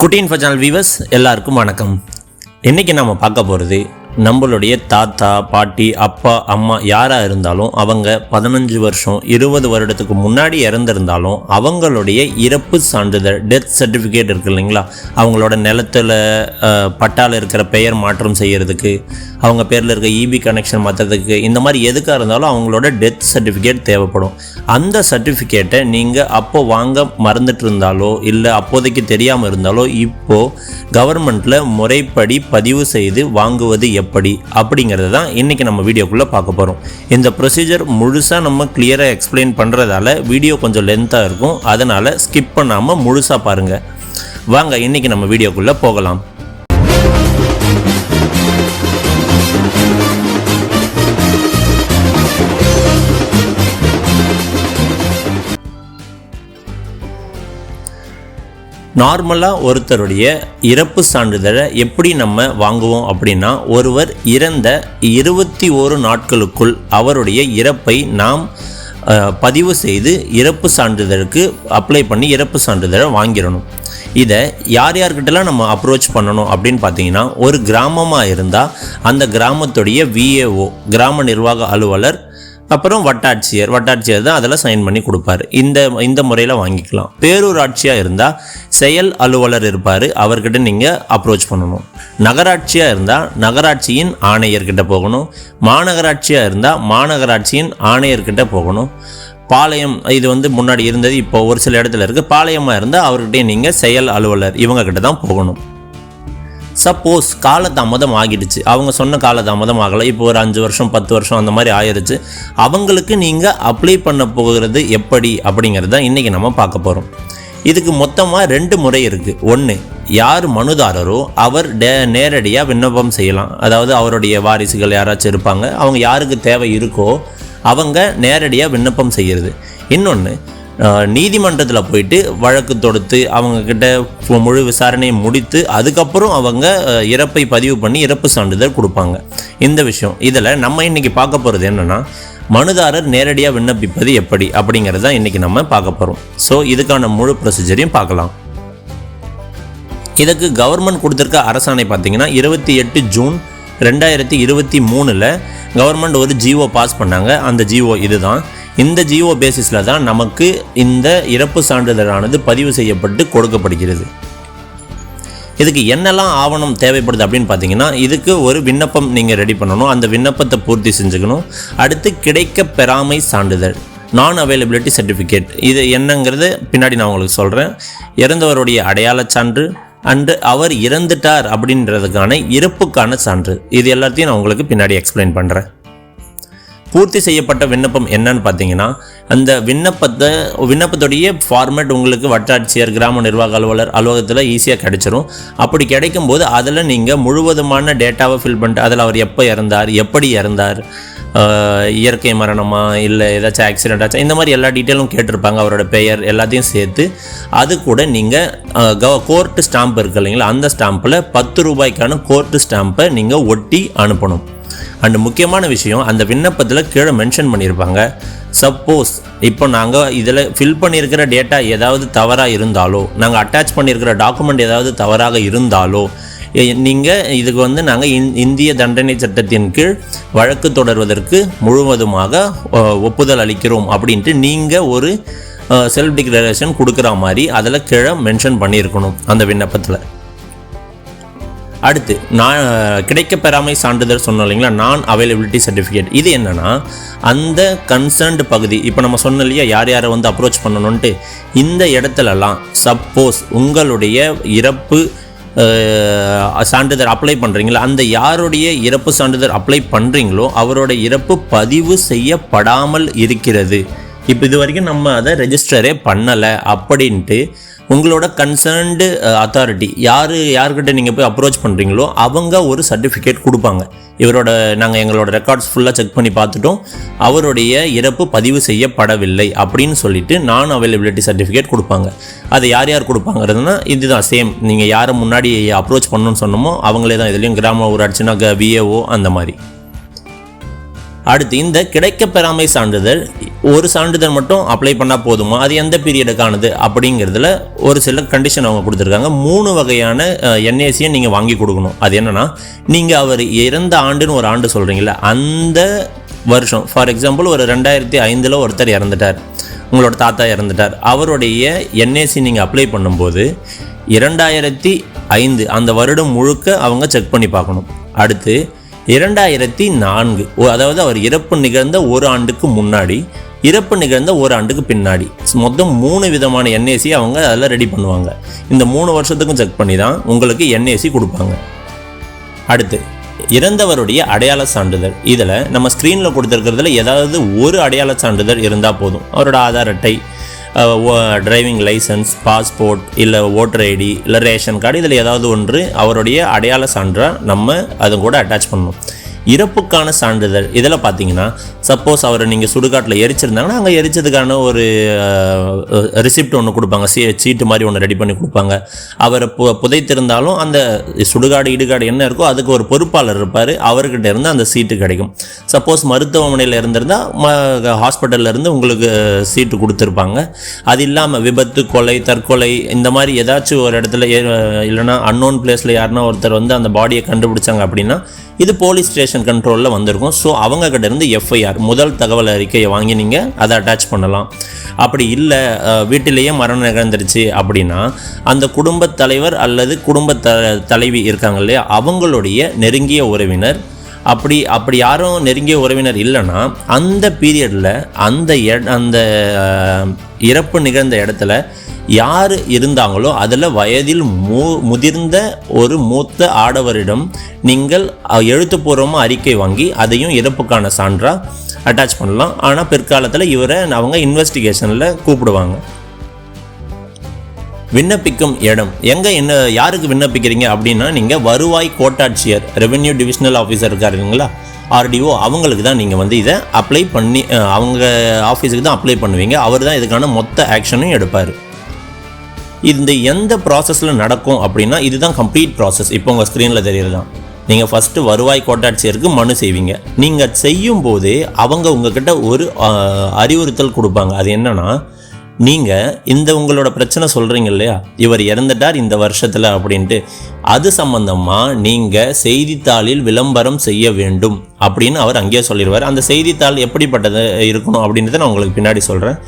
குட்டி info channel viewers எல்லாருக்கும் வணக்கம். இன்றைக்கி நம்ம பார்க்க போகிறது நம்மளுடைய தாத்தா பாட்டி அப்பா அம்மா யாராக இருந்தாலும் அவங்க பதினஞ்சு வருஷம் இருபது வருடத்துக்கு முன்னாடி இறந்துருந்தாலும் அவங்களுடைய இறப்பு சான்றிதழ் டெத் சர்டிஃபிகேட் இருக்கு இல்லைங்களா? அவங்களோட நிலத்தில் பட்டால் இருக்கிற பெயர் மாற்றம் செய்கிறதுக்கு அவங்க பேரில் இருக்க இபி கனெக்ஷன் மாற்றுறதுக்கு இந்த மாதிரி எதுக்காக இருந்தாலும் அவங்களோட டெத் சர்டிஃபிகேட் தேவைப்படும். அந்த சர்டிஃபிகேட்டை நீங்கள் அப்போ வாங்க மறந்துட்டு இருந்தாலோ இல்லை அப்போதைக்கு தெரியாமல் இருந்தாலோ இப்போது கவர்மெண்ட்டில் முறைப்படி பதிவு செய்து வாங்குவது எப்படி? அப்படிங்கிறத தான் இன்றைக்கி நம்ம வீடியோக்குள்ளே பார்க்க போகிறோம் இந்த ப்ரொசீஜர் முழுசாக நம்ம கிளியராக எக்ஸ்பிளைன் பண்ணுறதால வீடியோ கொஞ்சம் லென்த்தாக இருக்கும். அதனால் ஸ்கிப் பண்ணாமல் முழுசாக பாருங்கள் வாங்க இன்றைக்கி நம்ம வீடியோக்குள்ளே போகலாம். நார்மலாக ஒருத்தருடைய இறப்பு சான்றிதழை எப்படி நம்ம வாங்குவோம் அப்படின்னா ஒருவர் இறந்த இருபத்தி ஓரு நாட்களுக்குள் அவருடைய இறப்பை நாம் பதிவு செய்து இறப்பு சான்றிதழுக்கு அப்ளை பண்ணி இறப்பு சான்றிதழை வாங்கிடணும். இதை யார் யார்கிட்டலாம் நம்ம அப்ரோச் பண்ணணும் அப்படின்னு பார்த்தீங்கன்னா ஒரு கிராமமாக இருந்தால் அந்த கிராமத்துடைய விஏஓ கிராம நிர்வாக அலுவலர் அப்புறம் வட்டாட்சியர். வட்டாட்சியர் தான் அதெல்லாம் சைன் பண்ணி கொடுப்பாரு. இந்த இந்த முறையில் வாங்கிக்கலாம். பேரூராட்சியாக இருந்தால் செயல் அலுவலர் இருப்பார். அவர்கிட்ட நீங்கள் அப்ரோச் பண்ணணும். நகராட்சியாக இருந்தால் நகராட்சியின் ஆணையர்கிட்ட போகணும். மாநகராட்சியாக இருந்தால் மாநகராட்சியின் ஆணையர்கிட்ட போகணும். பாளையம் இது வந்து முன்னாடி இருந்தது இப்போ ஒரு சில இடத்துல இருக்குது பாளையமாக இருந்தால் அவர்கிட்டயே நீங்கள் செயல் அலுவலர் இவங்க கிட்ட தான் போகணும். சப்போஸ் காலதாமதம் ஆகிடுச்சு. அவங்க சொன்ன காலதாமதம் ஆகலை. இப்போ ஒரு அஞ்சு வருஷம் பத்து வருஷம் அந்த மாதிரி ஆயிடுச்சு அவங்களுக்கு நீங்கள் அப்ளை பண்ண போகிறது எப்படி அப்படிங்கிறத இன்றைக்கி நம்ம பார்க்க போகிறோம் இதுக்கு மொத்தமாக ரெண்டு முறை இருக்குது ஒன்று யார் மனுதாரரோ அவர் டே நேரடியாக விண்ணப்பம் செய்யலாம். அதாவது அவருடைய வாரிசுகள் யாராச்சும் இருப்பாங்க. அவங்க யாருக்கு தேவை இருக்கோ அவங்க நேரடியாக விண்ணப்பம் செய்கிறது இன்னொன்று நீதிமன்றத்தில் போயிட்டு வழக்கு தொடுத்து அவங்கக்கிட்ட முழு விசாரணையை முடித்து அதுக்கப்புறம் அவங்க இறப்பை பதிவு பண்ணி இறப்பு சான்றிதழ் கொடுப்பாங்க. இந்த விஷயம். இதில் நம்ம இன்னைக்கு பார்க்க போகிறது என்னென்னா மனுதாரர் நேரடியாக விண்ணப்பிப்பது எப்படி? அப்படிங்கிறது தான் இன்றைக்கி நம்ம பார்க்க போகிறோம் ஸோ இதுக்கான முழு ப்ரொசீஜரையும் பார்க்கலாம். இதுக்கு கவர்மெண்ட் கொடுத்துருக்க அரசாணை பார்த்தீங்கன்னா இருபத்தி எட்டு ஜூன் ரெண்டாயிரத்தி இருபத்தி மூணில் கவர்மெண்ட் ஒரு ஜிஓ பாஸ் பண்ணாங்க. அந்த ஜிஓ இதுதான். இந்த ஜியோ பேசிஸில் தான் நமக்கு இந்த இறப்பு சான்றிதழானது பதிவு செய்யப்பட்டு கொடுக்கப்படுகிறது. இதுக்கு என்னெல்லாம் ஆவணம் தேவைப்படுது அப்படின்னு பார்த்தீங்கன்னா இதுக்கு ஒரு விண்ணப்பம் நீங்கள் ரெடி பண்ணணும். அந்த விண்ணப்பத்தை பூர்த்தி செஞ்சுக்கணும். அடுத்து கிடைக்க பெறாமை சான்றிதழ் நான் அவைலபிலிட்டி சர்டிஃபிகேட் இது என்னங்கிறது பின்னாடி நான் உங்களுக்கு சொல்கிறேன் இறந்தவருடைய அடையாளச் சான்று அண்டு அவர் இறந்துட்டார் அப்படின்றதுக்கான இறப்புக்கான சான்று. இது எல்லாத்தையும் நான் உங்களுக்கு பின்னாடி எக்ஸ்பிளைன் பண்ணுறேன் பூர்த்தி செய்யப்பட்ட விண்ணப்பம் என்னன்னு பார்த்தீங்கன்னா அந்த விண்ணப்பத்தை விண்ணப்பத்துடைய ஃபார்மேட் உங்களுக்கு வட்டாட்சியர் கிராம நிர்வாக அலுவலர் அலுவலகத்தில் ஈஸியாக கிடைச்சிரும். அப்படி கிடைக்கும்போது அதில் நீங்கள் முழுவதுமான டேட்டாவை ஃபில் பண்ணிட்டு அதில் அவர் எப்போ இறந்தார் எப்படி இறந்தார் இயற்கை மரணமா இல்லை ஏதாச்சும் ஆக்சிடென்ட் ஆச்சா? இந்த மாதிரி எல்லா டீட்டெயிலும் கேட்டிருப்பாங்க. அவரோட பெயர் எல்லாத்தையும் சேர்த்து. அது கூட நீங்கள் கவ கோர்ட்டு ஸ்டாம்ப் இருக்கு இல்லைங்களா? அந்த ஸ்டாம்பில் பத்து ரூபாய்க்கான கோர்ட்டு ஸ்டாம்பை நீங்கள் ஒட்டி அனுப்பணும். அண்ட் முக்கியமான விஷயம் அந்த விண்ணப்பத்தில் கீழே மென்ஷன் பண்ணியிருப்பாங்க. சப்போஸ் இப்போ நாங்கள் இதில் ஃபில் பண்ணியிருக்கிற டேட்டா ஏதாவது தவறாக இருந்தாலோ நாங்கள் அட்டாச் பண்ணியிருக்கிற டாக்குமெண்ட் ஏதாவது தவறாக இருந்தாலோ நீங்கள் இதுக்கு வந்து நாங்கள் இந்திய தண்டனை சட்டத்தின் கீழ் வழக்கு தொடர்வதற்கு முழுவதுமாக ஒப்புதல் அளிக்கிறோம் அப்படின்ட்டு நீங்கள் ஒரு செல்ஃப் டிக்ளரேஷன் கொடுக்குற மாதிரி அதில் கீழே மென்ஷன் பண்ணியிருக்கணும் அந்த விண்ணப்பத்தில். அடுத்து நான் கிடைக்க பெறாமை சான்றிதழ் சொன்னோம் இல்லைங்களா? நான் அவைலபிலிட்டி சர்டிஃபிகேட் இது என்னென்னா அந்த கன்சர்ன்டு பகுதி இப்போ நம்ம சொன்னோம் இல்லையா யார் யாரை வந்து அப்ரோச் பண்ணணுன்ட்டு இந்த இடத்துலலாம் சப்போஸ் உங்களுடைய இறப்பு சான்றிதழ் அப்ளை பண்ணுறீங்களோ அந்த யாருடைய இறப்பு சான்றிதழ் அப்ளை பண்ணுறீங்களோ அவரோட இறப்பு பதிவு செய்யப்படாமல் இருக்கிறது. இப்போ இது வரைக்கும் நம்ம அதை ரெஜிஸ்டரே பண்ணலை அப்படின்ட்டு உங்களோட கன்சர்ன்டு அத்தாரிட்டி யார் யார்கிட்ட நீங்கள் போய் அப்ரோச் பண்ணுறீங்களோ அவங்க ஒரு சர்டிஃபிகேட் கொடுப்பாங்க. இவரோட நாங்கள் எங்களோட ரெக்கார்ட்ஸ் ஃபுல்லாக செக் பண்ணி பார்த்துட்டோம். அவருடைய இறப்பு பதிவு செய்யப்படவில்லை அப்படின்னு சொல்லிட்டு நான் அவைலபிலிட்டி சர்டிஃபிகேட் கொடுப்பாங்க. அது யார் யார் கொடுப்பாங்கிறதுனா இதுதான் சேம் நீங்கள் யாரை முன்னாடி அப்ரோச் பண்ணணும்னு சொன்னோமோ அவங்களே தான் இதுலேயும் கிராம ஊராட்சினா விஏஓ அந்த மாதிரி. அடுத்து இந்த கிடைக்க பெறாமை சான்றிதழ் ஒரு சான்றிதழ் மட்டும் அப்ளை பண்ணால் போதுமா? அது எந்த பீரியடுக்கானது அப்படிங்கிறதுல ஒரு சில கண்டிஷன் அவங்க கொடுத்துருக்காங்க. மூணு வகையான என்ஏசியை நீங்கள் வாங்கி கொடுக்கணும். அது என்னென்னா நீங்கள் அவர் இறந்த ஆண்டுன்னு ஒரு ஆண்டு சொல்கிறீங்களா அந்த வருஷம் ஃபார் எக்ஸாம்பிள் ஒரு ரெண்டாயிரத்தி ஐந்தில் ஒருத்தர் இறந்துட்டார். உங்களோட தாத்தா இறந்துட்டார். அவருடைய என்ஏசி நீங்கள் அப்ளை பண்ணும்போது இரண்டாயிரத்தி ஐந்து அந்த வருடம் முழுக்க அவங்க செக் பண்ணி பார்க்கணும். அடுத்து இரண்டாயிரத்தி நான்கு. அதாவது அவர் இறப்பு நிகழ்ந்த ஒரு ஆண்டுக்கு முன்னாடி இறப்பு நிகழ்ந்த ஒரு ஆண்டுக்கு பின்னாடி. மொத்தம் மூணு விதமான என்ஏசி அவங்க அதில் ரெடி பண்ணுவாங்க. இந்த மூணு வருஷத்துக்கும் செக் பண்ணி தான் உங்களுக்கு என்ஏசி கொடுப்பாங்க. அடுத்து இறந்தவருடைய அடையாள சான்றிதழ். இதில் நம்ம ஸ்க்ரீனில் கொடுத்துருக்கிறதுல ஏதாவது ஒரு அடையாள சான்றிதழ் இருந்தால் போதும். அவரோட ஆதார் அட்டை டிரைவிங் லைசன்ஸ் பாஸ்போர்ட் இல்லை ஓட்டர் ஐடி இல்லை ரேஷன் கார்டு இதில் ஏதாவது ஒன்று அவருடைய அடையாள சான்றாக நம்ம அதுங்கூட கூட அட்டாச் பண்ணணும். இறப்புக்கான சான்றிதழ். இதில் பார்த்தீங்கன்னா சப்போஸ் அவரை நீங்கள் சுடுகாட்டில் எரிச்சிருந்தாங்கன்னா அங்கே எரிச்சதுக்கான ஒரு ரிசிப்ட் ஒன்று கொடுப்பாங்க. சீ சீட்டு மாதிரி ஒன்று ரெடி பண்ணி கொடுப்பாங்க. அவரை பு புதைத்திருந்தாலும் அந்த சுடுகாடு இடுகாடு என்ன இருக்கோ அதுக்கு ஒரு பொறுப்பாளர் இருப்பார். அவர்கிட்ட இருந்து அந்த சீட்டு கிடைக்கும். சப்போஸ் மருத்துவமனையில் இருந்திருந்தால் ம ஹாஸ்பிட்டல்ல இருந்து உங்களுக்கு சீட்டு கொடுத்துருப்பாங்க. அது இல்லாமல் விபத்து கொலை தற்கொலை இந்த மாதிரி ஏதாச்சும் ஒரு இடத்துல ஏ- இல்லைன்னா அன்னோன் பிளேஸில் யாருன்னா ஒருத்தர் வந்து அந்த பாடியை கண்டுபிடிச்சாங்க அப்படின்னா இது போலீஸ் ஸ்டேஷன் கண்ட்ரோலில் வந்திருக்கும். ஸோ அவங்க கிட்டேருந்து எஃப்ஐஆர் முதல் தகவல் அறிக்கையை வாங்கி நீங்கள் அதை அட்டாச் பண்ணலாம். அப்படி இல்லை வீட்டிலேயே மரணம் நிகழ்ந்துருச்சு அப்படின்னா அந்த குடும்பத் தலைவர் அல்லது குடும்ப த தலைவி இருக்காங்க இல்லையா அவங்களுடைய நெருங்கிய உறவினர். அப்படி அப்படி யாரும் நெருங்கிய உறவினர் இல்லைன்னா அந்த பீரியடில் அந்த எ- அந்த இறப்பு நிகழ்ந்த இடத்துல யார் இருந்தாங்களோ அதில் வயதில் மூ முதிர்ந்த ஒரு மூத்த ஆடவரிடம் நீங்கள் எழுத்துப்பூர்வமாக அறிக்கை வாங்கி அதையும் இறப்புக்கான சான்றாக அட்டாச் பண்ணலாம். ஆனால் பிற்காலத்தில் இவரை அவங்க இன்வெஸ்டிகேஷனில் கூப்பிடுவாங்க. விண்ணப்பிக்கும் இடம். எங்கே என்ன யாருக்கு விண்ணப்பிக்கிறீங்க அப்படின்னா நீங்கள் வருவாய் கோட்டாட்சியர் ரெவென்யூ டிவிஷனல் ஆஃபீஸர் இருக்காரு இல்லைங்களா? ஆர்டிஓ அவங்களுக்கு தான் நீங்கள் வந்து இதை அப்ளை பண்ணி அவங்க ஆஃபீஸுக்கு தான் அப்ளை பண்ணுவீங்க. அவர் தான் இதுக்கான மொத்த ஆக்ஷனும் எடுப்பார். இந்த எந்த ப்ராசஸில் நடக்கும் அப்படின்னா இதுதான் கம்ப்ளீட் ப்ராசஸ் இப்போ உங்கள் ஸ்க்ரீனில் தெரியறதான் நீங்கள் ஃபஸ்ட்டு வருவாய் கோட்டாட்சியருக்கு மனு செய்வீங்க. நீங்கள் செய்யும் போதே அவங்க உங்ககிட்ட ஒரு அறிவுறுத்தல் கொடுப்பாங்க. அது என்னன்னா நீங்கள் இந்த உங்களோட பிரச்சனை சொல்கிறீங்க இல்லையா? இவர் இறந்துட்டார் இந்த வருஷத்தில் அப்படின்ட்டு. அது சம்மந்தமாக நீங்கள் செய்தித்தாளில் விளம்பரம் செய்ய வேண்டும் அப்படின்னு அவர் அங்கேயே சொல்லிடுவார். அந்த செய்தித்தாள் எப்படிப்பட்டது இருக்கணும் அப்படின்றத நான் உங்களுக்கு பின்னாடி சொல்கிறேன்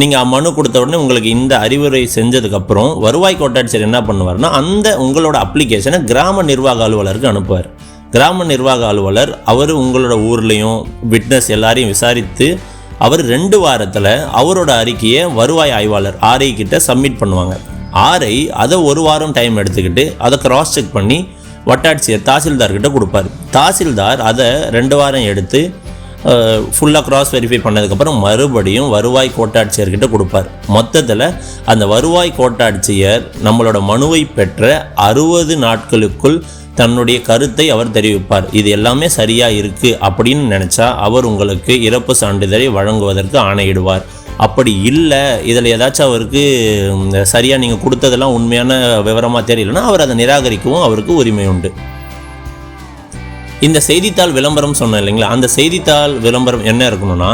நீங்கள் மனு கொடுத்த உடனே உங்களுக்கு இந்த அறிவுரை செஞ்சதுக்கப்புறம் வருவாய் கோட்டாட்சியர் என்ன பண்ணுவார்னா அந்த உங்களோட அப்ளிகேஷனை கிராம நிர்வாக அலுவலருக்கு அனுப்புவார். கிராம நிர்வாக அலுவலர் அவர் உங்களோட ஊர்லேயும் விட்னஸ் எல்லாரையும் விசாரித்து அவர் ரெண்டு வாரத்தில் அவரோட அறிக்கையை வருவாய் ஆய்வாளர் ஆர்ஐ கிட்ட சப்மிட் பண்ணுவாங்க. ஆர்ஐ அதை ஒரு வாரம் டைம் எடுத்துக்கிட்டு அதை கிராஸ் செக் பண்ணி வட்டாட்சியர் தாசில்தார் கிட்ட கொடுப்பாரு. தாசில்தார் அதை ரெண்டு வாரம் எடுத்து ஃபுல்லாக கிராஸ் வெரிஃபை பண்ணதுக்கப்புறம் மறுபடியும் வருவாய் கோட்டாட்சியர்கிட்ட கொடுப்பார். மொத்தத்தில் அந்த வருவாய் கோட்டாட்சியர் நம்மளோட மனுவை பெற்ற அறுபது நாட்களுக்குள் தன்னுடைய கருத்தை அவர் தெரிவிப்பார். இது எல்லாமே சரியாக இருக்குது அப்படின்னு நினச்சா அவர் உங்களுக்கு இறப்பு சான்றிதழை வழங்குவதற்கு ஆணையிடுவார். அப்படி இல்லை இதில் ஏதாச்சும் அவருக்கு சரியாக நீங்கள் கொடுத்ததெல்லாம் உண்மையான விவரமாக தெரியலன்னா அவர் அதை நிராகரிக்கவும் அவருக்கு உரிமை உண்டு. இந்த செய்தித்தாள் விளம்பரம் சொன்னேன் இல்லைங்களா? அந்த செய்தித்தாள் விளம்பரம் என்ன இருக்கணும்னா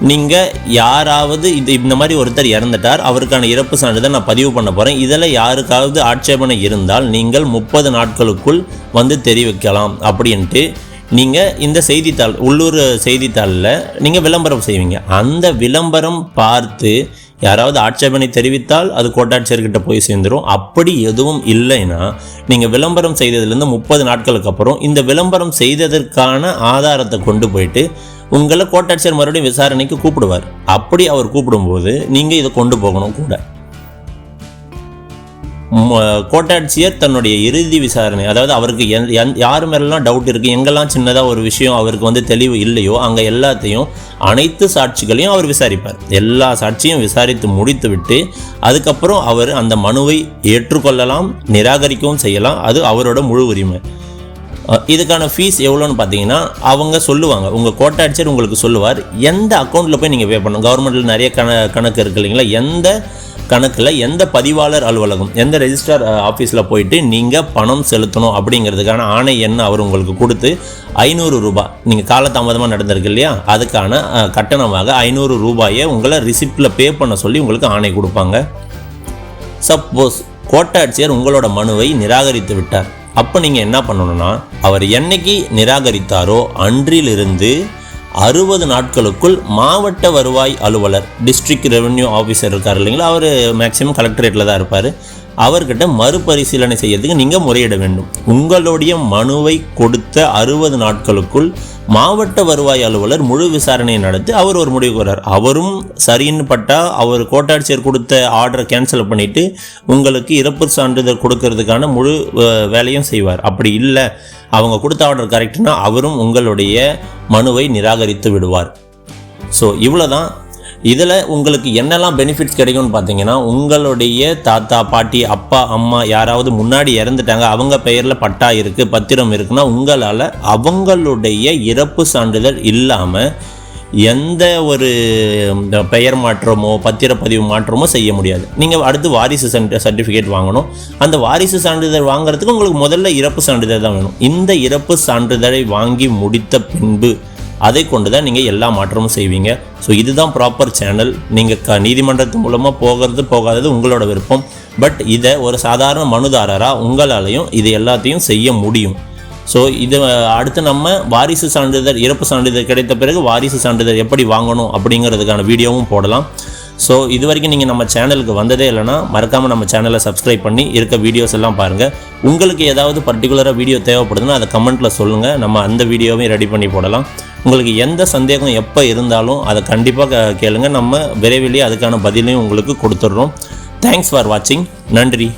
நீங்கள் யாராவது இது இந்த மாதிரி ஒருத்தர் இறந்துட்டார் அவருக்கான இறப்பு சான்றிதழ் நான் பதிவு பண்ண போகிறேன் இதில் யாருக்காவது ஆட்சேபனை இருந்தால் நீங்கள் முப்பது நாட்களுக்குள் வந்து தெரிவிக்கலாம் அப்படின்ட்டு நீங்கள் இந்த செய்தித்தாள் உள்ளூர் செய்தித்தாளில் நீங்கள் விளம்பரம் செய்வீங்க. அந்த விளம்பரம் பார்த்து யாராவது ஆட்சேபனை தெரிவித்தால் அது கோட்டாட்சியர்கிட்ட போய் சேர்ந்துரும். அப்படி எதுவும் இல்லைன்னா நீங்கள் விளம்பரம் செய்ததுலேருந்து முப்பது நாட்களுக்கு அப்புறம் இந்த விளம்பரம் செய்ததற்கான ஆதாரத்தை கொண்டு போயிட்டு உங்களை கோட்டாட்சியர் மறுபடியும் விசாரணைக்கு கூப்பிடுவார். அப்படி அவர் கூப்பிடும்போது நீங்கள் இதை கொண்டு போகணும் கூட. கோட்டாட்சியர் தன்னுடைய இறுதி விசாரணை அதாவது அவருக்கு எந் எந்- யார் மேலாம் டவுட் இருக்குது எங்கெல்லாம் சின்னதாக ஒரு விஷயம் அவருக்கு வந்து தெளிவு இல்லையோ அங்கே எல்லாத்தையும் அனைத்து சாட்சிகளையும் அவர் விசாரிப்பார். எல்லா சாட்சியும் விசாரித்து முடித்துவிட்டு அதுக்கப்புறம் அவர் அந்த மனுவை ஏற்றுக்கொள்ளலாம் நிராகரிக்கவும் செய்யலாம். அது அவரோட முழு உரிமை. இதுக்கான ஃபீஸ் எவ்வளோன்னு பார்த்தீங்கன்னா அவங்க சொல்லுவாங்க உங்கள் கோட்டாட்சியர் உங்களுக்கு சொல்லுவார் எந்த அக்கௌண்ட்டில் போய் நீங்கள் பே பண்ணணும்? கவர்மெண்ட்டில் நிறைய கண கணக்கு இருக்கு இல்லைங்களா? எந்த கணக்கில் எந்த பதிவாளர் அலுவலகம் எந்த ரெஜிஸ்டர் ஆஃபீஸில் போயிட்டு நீங்கள் பணம் செலுத்தணும் அப்படிங்கிறதுக்கான ஆணை எண் அவர் உங்களுக்கு கொடுத்து ஐநூறு ரூபாய் நீங்கள் காலதாமதமாக நடந்திருக்கு இல்லையா? அதுக்கான கட்டணமாக ஐநூறு ரூபாயை உங்களை ரிசிப்டில் பே பண்ண சொல்லி உங்களுக்கு ஆணை கொடுப்பாங்க. சப்போஸ் கோட்டாட்சியர் உங்களோட மனுவை நிராகரித்து விட்டார். அப்போ நீங்கள் என்ன பண்ணணும்னா அவர் என்னைக்கு நிராகரித்தாரோ அன்றிலிருந்து அறுபது நாட்களுக்குள் மாவட்ட வருவாய் அலுவலர் டிஸ்ட்ரிக்ட் ரெவென்யூ ஆஃபீஸர் இருக்கார் இல்லைங்களா? அவர் மேக்ஸிமம் கலெக்டரேட்டில் தான் இருப்பார். அவர்கிட்ட மறுபரிசீலனை செய்யறதுக்கு நீங்கள் முறையிட வேண்டும். உங்களுடைய மனுவை கொடுத்த அறுபது நாட்களுக்குள் மாவட்ட வருவாய் அலுவலர் முழு விசாரணை நடத்தி அவர் ஒரு முடிவு வர்றார். அவரும் சரின்னு பட்டா அவர் கோட்டாட்சியர் கொடுத்த ஆர்டரை கேன்சல் பண்ணிட்டு உங்களுக்கு இறப்பு சான்றிதழ் கொடுக்கறதுக்கான முழு வேலையும் செய்வார். அப்படி இல்லை அவங்க கொடுத்த ஆர்டர் கரெக்ட்னா அவரும் உங்களுடைய மனுவை நிராகரித்து விடுவார். ஸோ இவ்வளோ தான் இதில் உங்களுக்கு என்னெல்லாம் பெனிஃபிட்ஸ் கிடைக்கும்னு பார்த்தீங்கன்னா உங்களுடைய தாத்தா பாட்டி அப்பா அம்மா யாராவது முன்னாடி இறந்துட்டாங்க அவங்க பெயரில் பட்டா இருக்குது பத்திரம் இருக்குன்னா உங்களால் அவங்களுடைய இறப்பு சான்றிதழ் இல்லாமல் எந்த ஒரு இந்த பெயர் மாற்றமோ பத்திரப்பதிவு மாற்றமோ செய்ய முடியாது. நீங்கள் அடுத்து வாரிசு சர்டிஃபிகேட் வாங்கணும். அந்த வாரிசு சான்றிதழ் வாங்குறதுக்கு உங்களுக்கு முதல்ல இறப்பு சான்றிதழ் தான் வேணும். இந்த இறப்பு சான்றிதழை வாங்கி முடித்த பின்பு அதை கொண்டு தான் நீங்கள் எல்லா மாற்றமும் செய்வீங்க. ஸோ இதுதான் ப்ராப்பர் சேனல் நீங்கள் க நீதிமன்றத்து மூலமாக போகிறது போகாதது உங்களோட விருப்பம். பட் இதை ஒரு சாதாரண மனுதாரராக உங்களாலையும் இது எல்லாத்தையும் செய்ய முடியும். ஸோ இது அடுத்து நம்ம வாரிசு சான்றிதழ் இறப்பு சான்றிதழ் கிடைத்த பிறகு வாரிசு சான்றிதழ் எப்படி வாங்கணும் அப்படிங்கிறதுக்கான வீடியோவும் போடலாம். ஸோ இது வரைக்கும் நீங்கள் நம்ம சேனலுக்கு வந்ததே இல்லைனா மறக்காமல் நம்ம சேனலை சப்ஸ்கிரைப் பண்ணி இருக்க வீடியோஸ் எல்லாம் பாருங்கள் உங்களுக்கு ஏதாவது பர்டிகுலராக வீடியோ தேவைப்படுதுன்னா அதை கமெண்ட்டில் சொல்லுங்கள் நம்ம அந்த வீடியோவையும் ரெடி பண்ணி போடலாம். உங்களுக்கு எந்த சந்தேகம் எப்போ இருந்தாலும் அதை கண்டிப்பாக கேளுங்கள் நம்ம விரைவிலேயே அதுக்கான பதிலையும் உங்களுக்கு கொடுத்துட்றோம். தேங்க்ஸ் ஃபார் வாட்சிங் நன்றி.